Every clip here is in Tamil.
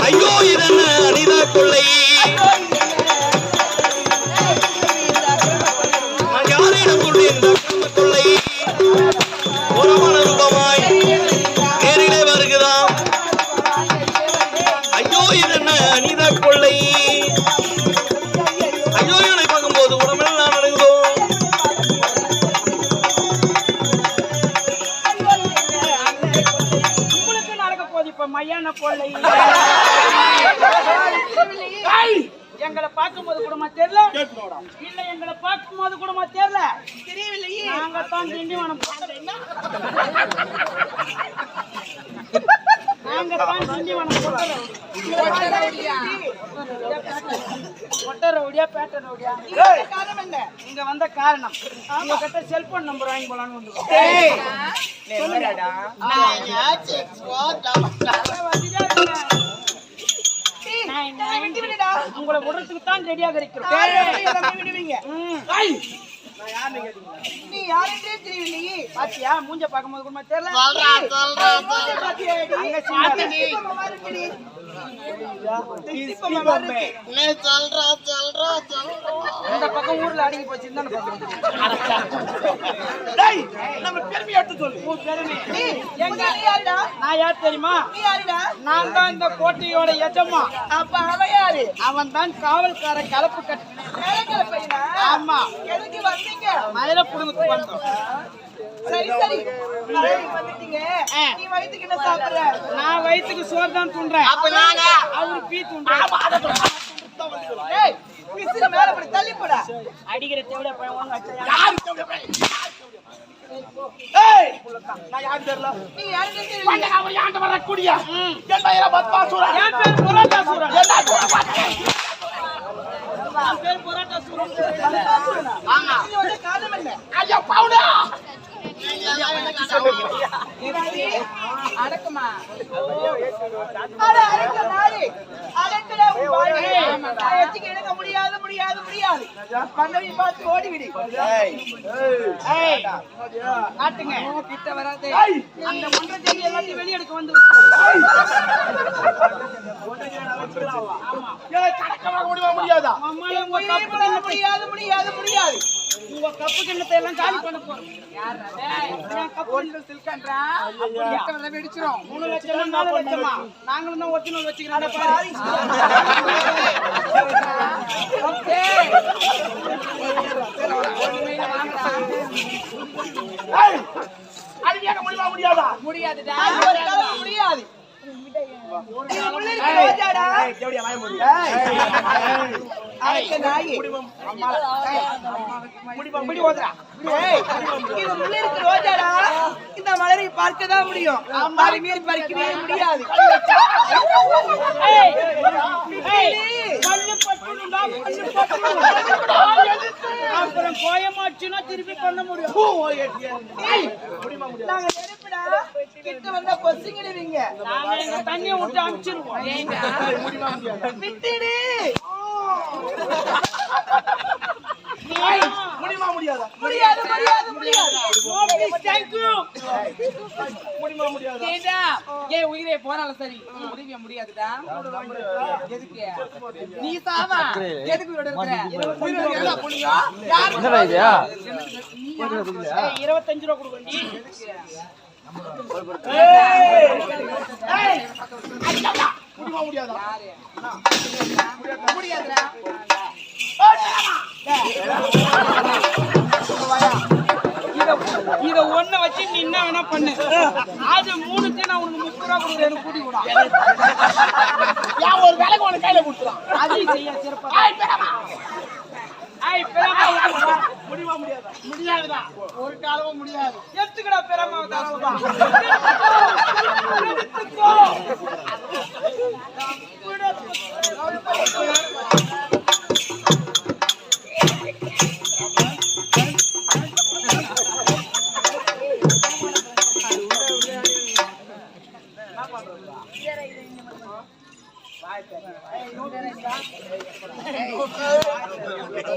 ஐயோ இதென்ன அனிதா கொள்ளை? எங்களை பார்க்கும்போது கூடமா தெரியல. இல்ல எங்களை பார்க்கும்போது கூடமா தெரியல. தெரியவில்லையே. நாங்க தான் திண்டிவனம். நாங்க தான் திண்டிவனம். ஒட்ட ரவுடியா பேட்ட ரவுடியா காரணம் என்ன? இங்க வந்த காரணம். உங்க கிட்ட செல்போன் நம்பர் வாங்கி போலான்னு வந்து உங்களை விடுறதுக்கு தான் ரெடியாக இருக்கிறோம். விடுவீங்க. நீ யாருன்றே தெரியலையே பாத்தியா? மூஞ்ச பார்க்கும்போது கூட தெரியல. இந்த பக்கம் ஊர்ல அடங்கி போச்சு நம்ம பெருமை எடுத்து சொல்லு. உன் பெருமை. எங்க யாருடா? நான் யார் தெரியுமா? நீ யாருடா? நான் தான் இந்த கோட்டையோட எஜமா. அப்ப அவன் யாரு? அவன் தான் காவல்கார கலப்பு கட்டு ஆமா. எதுக்கு வந்தீங்க? மயில புடுங்க வந்தோம். சரி சரி. வந்துட்டீங்க. நீ வயித்துக்கு என்ன சாப்பிடுற? நான் வயித்துக்கு சோறு தான் துன்றேன். அப்ப நாங்க அவரு பீ துன்றேன். ஏய் விசிறி மேல படி தள்ளி போடா. அடிக்கிற தேவட பையன் வாங்க ஏய் நான் யாரு தெரியல? நீ யாரு தெரியல? அவன் யாண்ட வர குடியா என் பத்மாசுரன் என் பேர் புரட்டாசுரன் என் பேர் வந்து காரணம் என்ன ஐயா பவுடா அடக்குமா எடுக்க முடியாது முடியாது? முடியாது பார்த்து கிட்ட வராதே அந்த மன்ற தேதி எல்லாத்தையும் வெளியெடுக்க வந்து முடியாது முடியாது முடியாது முடியாது. உங்க கப்பு கிண்ணத்தை எல்லாம் காலி பண்ண போறோம். கப்பு சில்கன்றா? வெடிச்சிரும்? மூணு லட்சம் நாலு லட்சமா? நாங்களும் தான் ஒரிஜினல் வச்சுக்கிறோம். முடியாதா? முடியாதுடா. முடியாது. இந்த மலரை பார்க்கதான் முடியும் அது பறிக்கவே முடியாது அப்புறம் கோயமாச்சுன்னா திருப்பி பண்ண முடியும் நாங்க கிட்ட வந்தா எங்க தண்ணியை விட்டு அனுப்பிச்சிருவோம். விட்டுடு. முடியுமா? முடியாதா? முடியாது முடியாது முடியாது. தேங்க்யூ முடியுமா முடியாது? ஏன் உயிரே போனாலும் சரி. உதவிய முடியாதுடா? எதுக்கு? நீ சாவா? எதுக்கு இருபத்தஞ்சு ரூபா முடியாதுடா இத இத ஒண்ண வச்சு நீ என்ன வேணா பண்ணு ஆஜ மூணுக்கு நான் உனக்கு முப்பது ரூபா கொடுக்குறேன் எனக்கு கூட்டி கூட ஒரு வேலைக்கு உனக்கு கையில கொடுத்துறான் அதையும் செய்ய சிறப்பா ஐய் முடியாது. முடியாதா? முடியாதுடா. ஒரு காலமும் முடியாது. எடுத்துக்கடா பெரியம்மா தரவுதா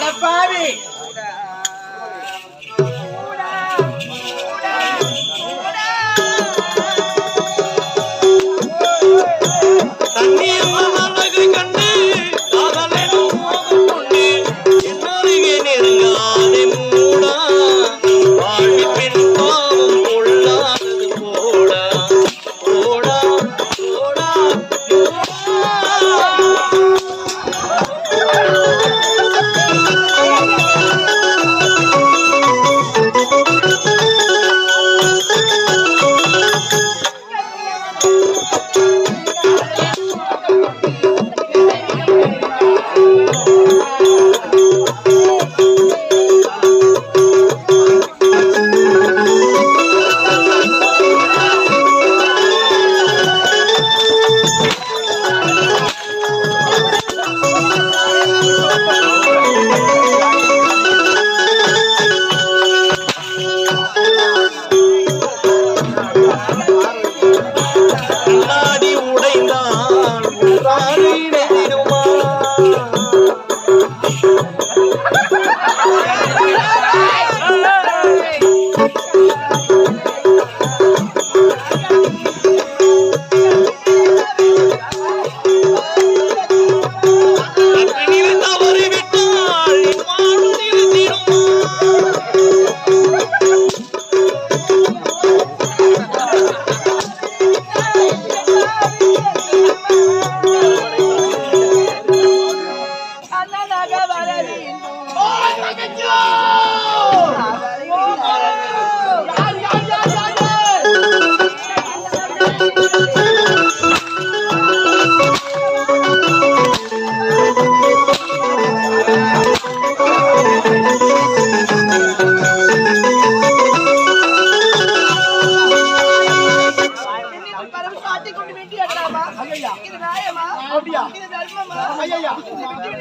அடப்பாவி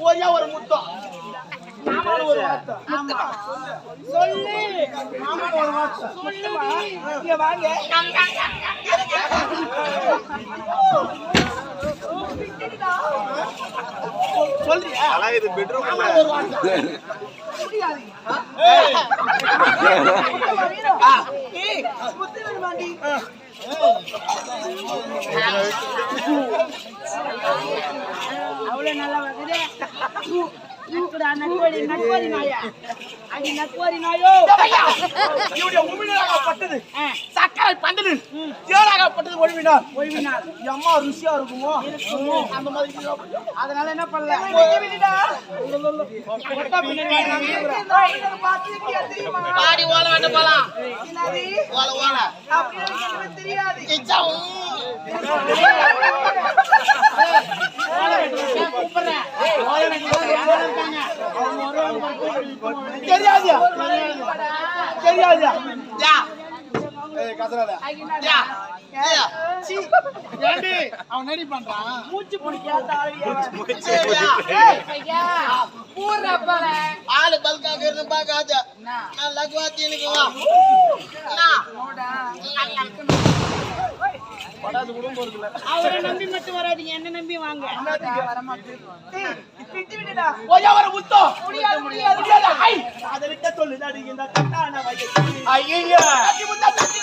ஒரே ஒரு முத்தம் ஒரு சொல்லு? இங்க வாங்க சொல்றியா மாமான்னு ஒரு வார்த்தை அவ்வளோ நல்லா வருது. நட்புடா நட்போடி நட்போடி நாயா அடி நட்போடி நாயோ இவருடைய உமிழ்நீராகப்பட்டது சக்கரை பந்தது ஒழுவினார் ருசியா இருக்குமோ அந்த மாதிரி? அதனால என்ன பண்ணல? பாடி ஓல வேண்ட போலாம்? ஓல ஓல தெரியாது. தெரியாது தெரியாது யா. ஏய் கசராத யா. யா சீ. ஏண்டி? அவன் நடி பண்றான்? மூச்சு பிடிக்காத ஆளியா? யா. பூர்றப்பால ஆளு பல்காக இருந்து பார்க்காத. நான் லகுவாத்தி எனக்கு வா நோடா படாது கூட போறதில்ல அவரை நம்பி மட்டும் வராதீங்க என்ன நம்பி வாங்க. ஓயா வர முத்தோ முடியாது முடியாது முடியாத. ஐ. அதை விட்ட சொல்லு நடி இந்த கட்டான வயசு ஐயா தட்டி முத்தா தட்டி